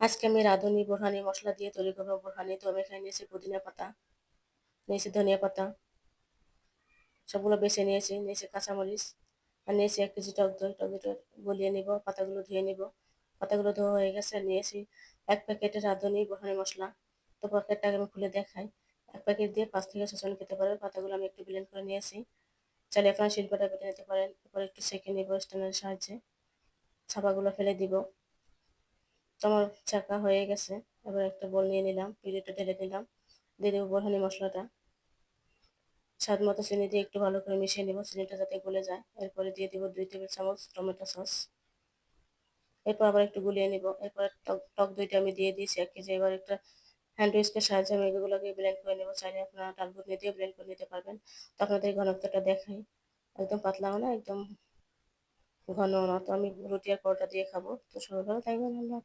আজকে আমি রাঁধুনি, বোরহানি, মশলা দিয়ে তৈরি করব বোরহানি। তো আমি এখানে নিয়েছি পুদিনা পাতা, নিয়েছি ধনিয়া পাতা। সবগুলো বেছে নিয়েছি নিয়েছি কাঁচামরিচ, আর নিয়েছি এক কেজি টক দই। টক দইটা গলিয়ে নিব, পাতাগুলো ধুয়ে নিব। পাতাগুলো ধোয়া হয়ে গেছে, আর নিয়েছি এক প্যাকেটের রাঁধুনি, বোরহানি মশলা। তো প্যাকেটটা আমি খুলে দেখাই। এক প্যাকেট দিয়ে পাঁচ থেকে ছজন খেতে পারেন পাতাগুলো আমি একটু ব্লেন্ড করে নিয়েছি। চাইলে আপনারা শিল্পটা বেটে নিতে পারেন। এরপর একটু সেঁকে নিব স্ট্যান্ডের সাহায্যে। ছাপাগুলো ফেলে দিব। আমার ছাকা হয়ে গেছে। এবার একটা বল নিয়ে নিলাম, পিড়িটা ঢেলে দিলাম দিয়ে দেবো বোরহানি মশলাটা। স্বাদ মতো চিনি দিয়ে একটু ভালো করে মিশিয়ে নেব, চিনিটা যাতে গলে যায়। এরপরে দিয়ে দিব দুই টেবিল চামচ টমেটো সস। এরপর আবার একটু গুলিয়ে নিব। এরপর টক টক দইটা আমি দিয়ে দিয়েছি এক কেজি। এবার একটা হ্যান্ড উইস্কের সাহায্যে আমি এগুলোকে ব্লেন্ড করে নেব। চাইলে আপনারা নিয়ে দিয়ে ব্লেন্ড করে নিতে পারবেন। তো আপনাদের ঘনত্বটা দেখাই। একদম পাতলাও না, একদম ঘনও না। তো আমি রুটি আর পরোটা দিয়ে খাব। তো সবাই ভালো থাকবেন, আল্লাহ